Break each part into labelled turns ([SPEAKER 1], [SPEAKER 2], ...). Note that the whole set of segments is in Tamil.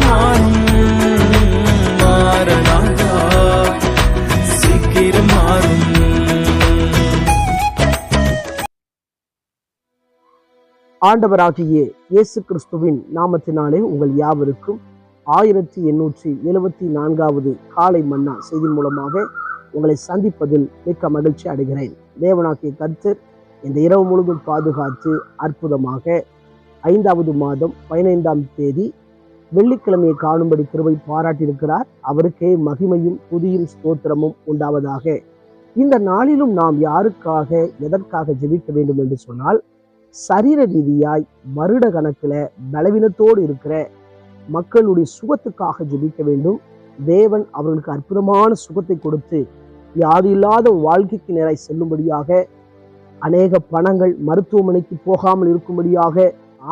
[SPEAKER 1] மாறும் சீக்கிரம் மாறும்
[SPEAKER 2] ஆண்டவராகிய இயேசு கிறிஸ்துவின் நாமத்தினாலே உங்கள் யாவருக்கும் ஆயிரத்தி எண்ணூற்றி எழுபத்தி நான்காவது காலை மன்னா செய்தி மூலமாக உங்களை சந்திப்பதில் மிக்க மகிழ்ச்சி அடைகிறேன். தேவனாகிய கர்த்தர் இந்த இரவு முழுதும் பாதுகாத்து அற்புதமாக ஐந்தாவது மாதம் பதினைந்தாம் தேதி வெள்ளிக்கிழமையை காணும்படி கிருபை பாராட்டியிருக்கிறார். அவருக்கே மகிமையும் புதியும் ஸ்தோத்திரமும் உண்டாவதாக. இந்த நாளிலும் நாம் யாருக்காக எதற்காக ஜெபிக்க வேண்டும் என்று சொன்னால் சரீர ரீதியாய் வருட கணக்கில் பலவீனத்தோடு இருக்கிற மக்களுடைய சுகத்துக்காக ஜெபிக்க வேண்டும். தேவன் அவர்களுக்கு அற்புதமான சுகத்தை கொடுத்து யாது இல்லாத வாழ்க்கைக்கு நேராய் செல்லும்படியாக அநேக பணங்கள் மருத்துவமனைக்கு போகாமல் இருக்கும்படியாக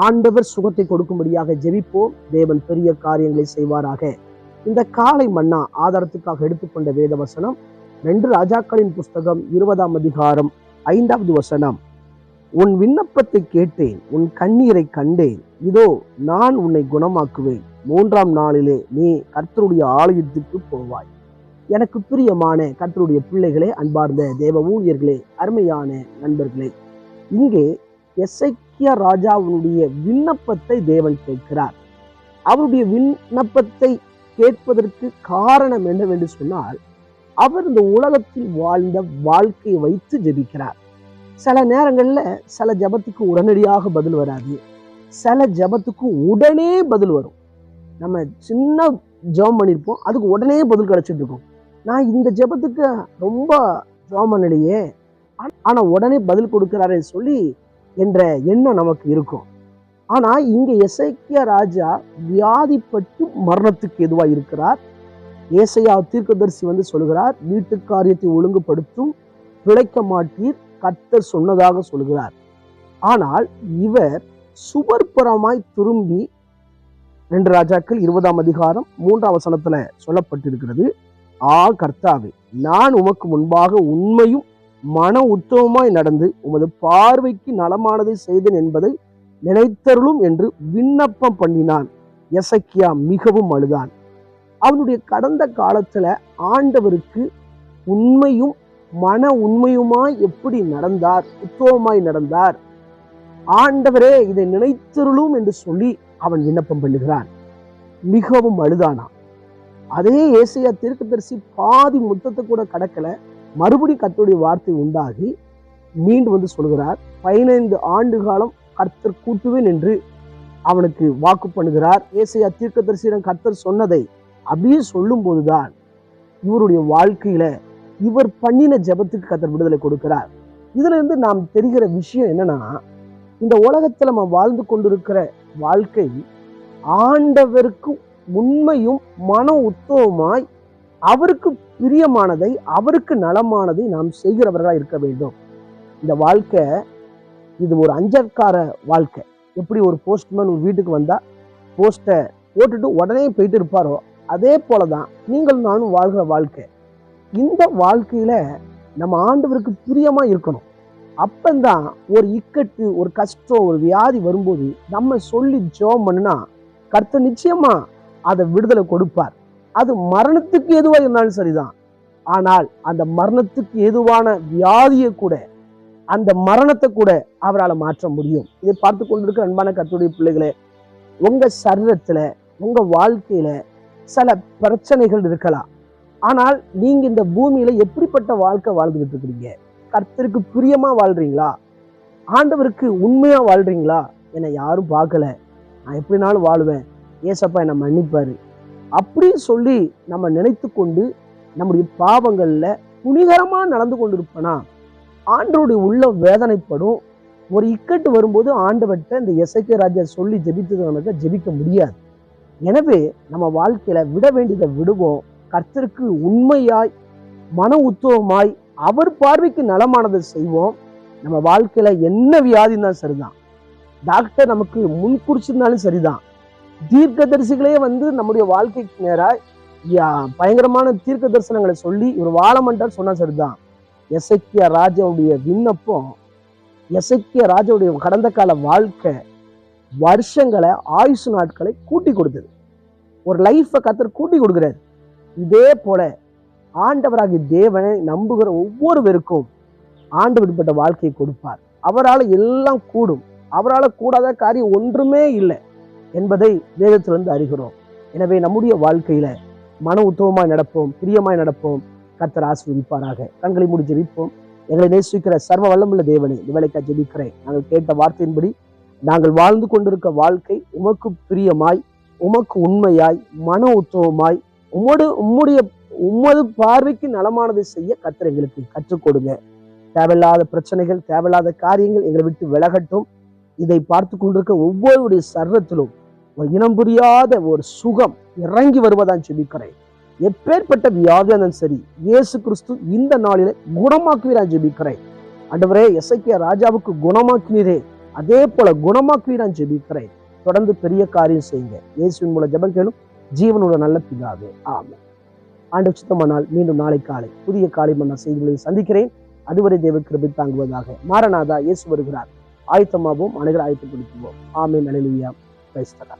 [SPEAKER 2] ஆண்டவர் சுகத்தை கொடுக்கும்படியாக ஜெபிப்போம். தேவன் பெரிய காரியங்களை செய்வாராக. இந்த காலை மன்னா ஆதாரத்துக்காக எடுத்துக்கொண்ட வேத வசனம் ரெண்டு ராஜாக்களின் புஸ்தகம் இருபதாம் அதிகாரம் ஐந்தாவது வசனம். உன் விண்ணப்பத்தை கேட்டேன் உன் கண்ணீரை கண்டேன். இதோ நான் உன்னை குணமாக்குவேன். மூன்றாம் நாளிலே நீ கர்த்தருடைய ஆலயத்துக்கு போவாய். எனக்கு பிரியமான கர்த்தருடைய பிள்ளைகளே அன்பார்ந்த தேவ ஊழியர்களே அருமையான நண்பர்களே இங்கே எசைக்கியா ராஜாவினுடைய விண்ணப்பத்தை தேவன் கேட்கிறார். அவருடைய விண்ணப்பத்தை கேட்பதற்கு காரணம் என்னவென்று சொன்னால் அவர் இந்த உலகத்தில் வாழ்ந்த வாழ்க்கையை வைத்து ஜெபிக்கிறார். சில நேரங்களில் சில ஜபத்துக்கு உடனடியாக பதில் வராது. சில ஜபத்துக்கு உடனே பதில் வரும். நம்ம சின்ன ஜெபம் பண்ணியிருப்போம் அதுக்கு உடனே பதில் கிடைச்சிட்டு இருக்கும். நான் இந்த ஜெபத்துக்கு ரொம்ப ஜபம் பண்ணலையே ஆனால் உடனே பதில் கொடுக்குறாருன்னு சொல்லி என்ற எண்ணம் நமக்கு இருக்கும். ஆனா இங்கே எசைக்கிய ராஜா வியாதிப்பட்டு மரணத்துக்கு எதுவாக இருக்கிறார்? ஏசையா தீர்க்கதரிசி வந்து சொல்கிறார் வீட்டு காரியத்தை ஒழுங்குபடுத்தும் பிழைக்க மாட்டீர் கர்த்தர் சொன்னதாக சொல்கிறார். ஆனால் இவர் சுவர்புறமாய் திரும்பி ரெண்டு ராஜாக்கள் இருபதாம் அதிகாரம் மூன்றாம் வசனத்துல சொல்லப்பட்டிருக்கிறது ஆ கர்த்தாவே நான் உமக்கு முன்பாக உண்மையும் மன உத்தமமாய் நடந்து உமது பார்வைக்கு நலமானதை செய்தேன் என்பதை நினைத்தருளும் என்று விண்ணப்பம் பண்ணினான். எசக்கியா மிகவும் அழுதான். அவனுடைய கடந்த காலத்துல ஆண்டவருக்கு உண்மையும் மன உண்மையுமாய் எப்படி நடந்தார் உத்தவமாய் நடந்தார் ஆண்டவரே இதை நினைத்தருளும் என்று சொல்லி அவன் விண்ணப்பம் பண்ணுகிறான். மிகவும் அழுதானா அதே ஏசையா தீர்க்கதரிசி பாதி முத்தத்தை கூட கடக்கல. மறுபடி கர்த்தருடைய வார்த்தை உண்டாகி மீண்டும் வந்து சொல்கிறார் பதினைந்து ஆண்டு காலம் கர்த்தர் கூட்டுவேன் என்று அவனுக்கு வாக்கு பண்ணுகிறார். ஏசையா தீர்க்கதரிசியிடம் கர்த்தர் சொன்னதை அப்படியே சொல்லும் போதுதான் இவருடைய வாழ்க்கையில இவர் பண்ணின ஜெபத்துக்கு கத்தர் விடுதலை கொடுக்கிறார். இதுல இருந்து நாம் தெரிகிற விஷயம் என்னன்னா இந்த உலகத்துல நம்ம வாழ்ந்து கொண்டிருக்கிற வாழ்க்கை ஆண்டவருக்கு உண்மையும் மன உத்தவமாய் அவருக்கு பிரியமானதை அவருக்கு நலமானதை நாம் செய்கிறவர்களாக இருக்க வேண்டும். இந்த வாழ்க்கை இது ஒரு அஞ்சற்கார வாழ்க்கை. எப்படி ஒரு போஸ்ட்மேன் ஒரு வீட்டுக்கு வந்தால் போஸ்ட்டை போட்டுட்டு உடனே போயிட்டு இருப்பாரோ அதே போலதான் நீங்கள் நானும் வாழ்கிற வாழ்க்கை. இந்த வாழ்க்கையில் நம்ம ஆண்டவருக்கு பிரியமாக இருக்கணும். அப்பந்தான் ஒரு இக்கட்டு ஒரு கஷ்டம் ஒரு வியாதி வரும்போது நம்ம சொல்லி ஜோம் பண்ணுனா கர்த்தர் நிச்சயமாக அதை விடுதலை கொடுப்பார். அது மரணத்துக்கு எதுவாக இருந்தாலும் சரிதான். ஆனால் அந்த மரணத்துக்கு எதுவான வியாதியை கூட அந்த மரணத்தை கூட அவரால் மாற்ற முடியும். இதை பார்த்து கொண்டிருக்கிற அன்பான கத்துடைய பிள்ளைகளே உங்கள் சரீரத்தில் உங்கள் வாழ்க்கையில் சில பிரச்சனைகள் இருக்கலாம். ஆனால் நீங்கள் இந்த பூமியில் எப்படிப்பட்ட வாழ்க்கை வாழ்ந்துகிட்டு இருக்கிறீங்க? கர்த்தருக்கு பிரியமாக வாழ்கிறீங்களா ஆண்டவருக்கு உண்மையாக வாழ்கிறீங்களா என்னை யாரும் பார்க்கல. நான் எப்படினாலும் வாழ்வேன். ஏசப்பா என்னை மன்னிப்பாரு. அப்படின்னு சொல்லி நம்ம நினைத்து கொண்டு நம்முடைய பாவங்களில் துணிகரமாக நடந்து கொண்டிருப்பனா? ஆண்டருடைய உள்ள வேதனைப்படும். ஒரு இக்கட்டு வரும்போது ஆண்டவர்கிட்ட இந்த எசைக்க ராஜா சொல்லி ஜெபித்தது ஜெபிக்க முடியாது. எனவே நம்ம வாழ்க்கையில விட வேண்டியதை விடுவோம். கர்த்தருக்கு உண்மையாய் மன உத்துவமாய் அவர் பார்வைக்கு நலமானதை செய்வோம். நம்ம வாழ்க்கையில என்ன வியாதி இருந்தாலும் சரிதான். டாக்டர் நமக்கு முன் குறிச்சிருந்தாலும் சரிதான். தீர்க்கதரிசிகளே வந்து நம்முடைய வாழ்க்கைக்கு நேராக பயங்கரமான தீர்க்க தரிசனங்களை சொல்லி இவர் வாழ சொன்னா சரிதான். எசக்கிய ராஜாவுடைய விண்ணப்பம் எசக்கிய ராஜாவுடைய கடந்த கால வாழ்க்கை வருஷங்களை ஆயுசு நாட்களை கூட்டி கொடுத்தது. ஒரு லைஃப்பை கத்தர் கூட்டி கொடுக்குறாரு. இதே போல ஆண்டவராகிய தேவனை நம்புகிற ஒவ்வொருவருக்கும் ஆண்டவர் இப்படிப்பட்ட வாழ்க்கையை கொடுப்பார். அவரால் எல்லாம் கூடும். அவரால் கூடாத காரியம் ஒன்றுமே இல்லை. என்பதை வேதத்திலிருந்து அறிகிறோம். எனவே நம்முடைய வாழ்க்கையில மன உத்தவமாய் நடப்போம் பிரியமாய் நடப்போம். கர்த்தர் ஆசீர்வதிப்பாராக. கண்களை முடி ஜெபிப்போம். எங்களை நேசிக்கிற சர்வ வல்லமுள்ள தேவனை இவளைக்கா ஜெபிக்கிறேன். நாங்கள் கேட்ட வார்த்தையின்படி நாங்கள் வாழ்ந்து கொண்டிருக்க வாழ்க்கை உமக்கு பிரியமாய் உமக்கு உண்மையாய் மன உத்தவமாய் உம்மோடு உம்முடைய உமது பார்வைக்கு நலமானதை செய்ய கத்திர எங்களுக்கு கற்றுக் கொடுங்க. தேவையில்லாத பிரச்சனைகள் தேவையில்லாத காரியங்கள் எங்களை விட்டு விலகட்டும். இதை பார்த்து கொண்டிருக்க ஒவ்வொருடைய சர்வத்திலும் ஒரு இனம் புரியாத ஒரு சுகம் இறங்கி வருவதான் ஜெபிக்கிறேன். எப்பேற்பட்ட வியாதி சரி இயேசு கிறிஸ்து இந்த நாளில குணமாக்குவீரான் ஜெபிக்கிறேன். அண்டவரே எசைக்கிய ராஜாவுக்கு குணமாக்கினீரே. அதே போல குணமாக்குவீரான் ஜெபிக்கிறேன். தொடர்ந்து பெரிய காரியம் செய்யுங்க. இயேசுவின் மூலம் ஜபம் கேளும். ஜீவனோட நல்ல பிதாவே ஆமாம் ஆண்டு சுத்தமானால் மீண்டும் நாளை காலை புதிய காலை மன்ன செய்திகளை சந்திக்கிறேன். அதுவரை தேவ கிருபி தாங்குவதாக. மாரநாதா இயேசு வருகிறார். ஆயத்தமாகவும் அனைவரும் ஆயத்தப்படுத்துவோம். ஆமேன். அலையிலுயா கிரைஸ்தலா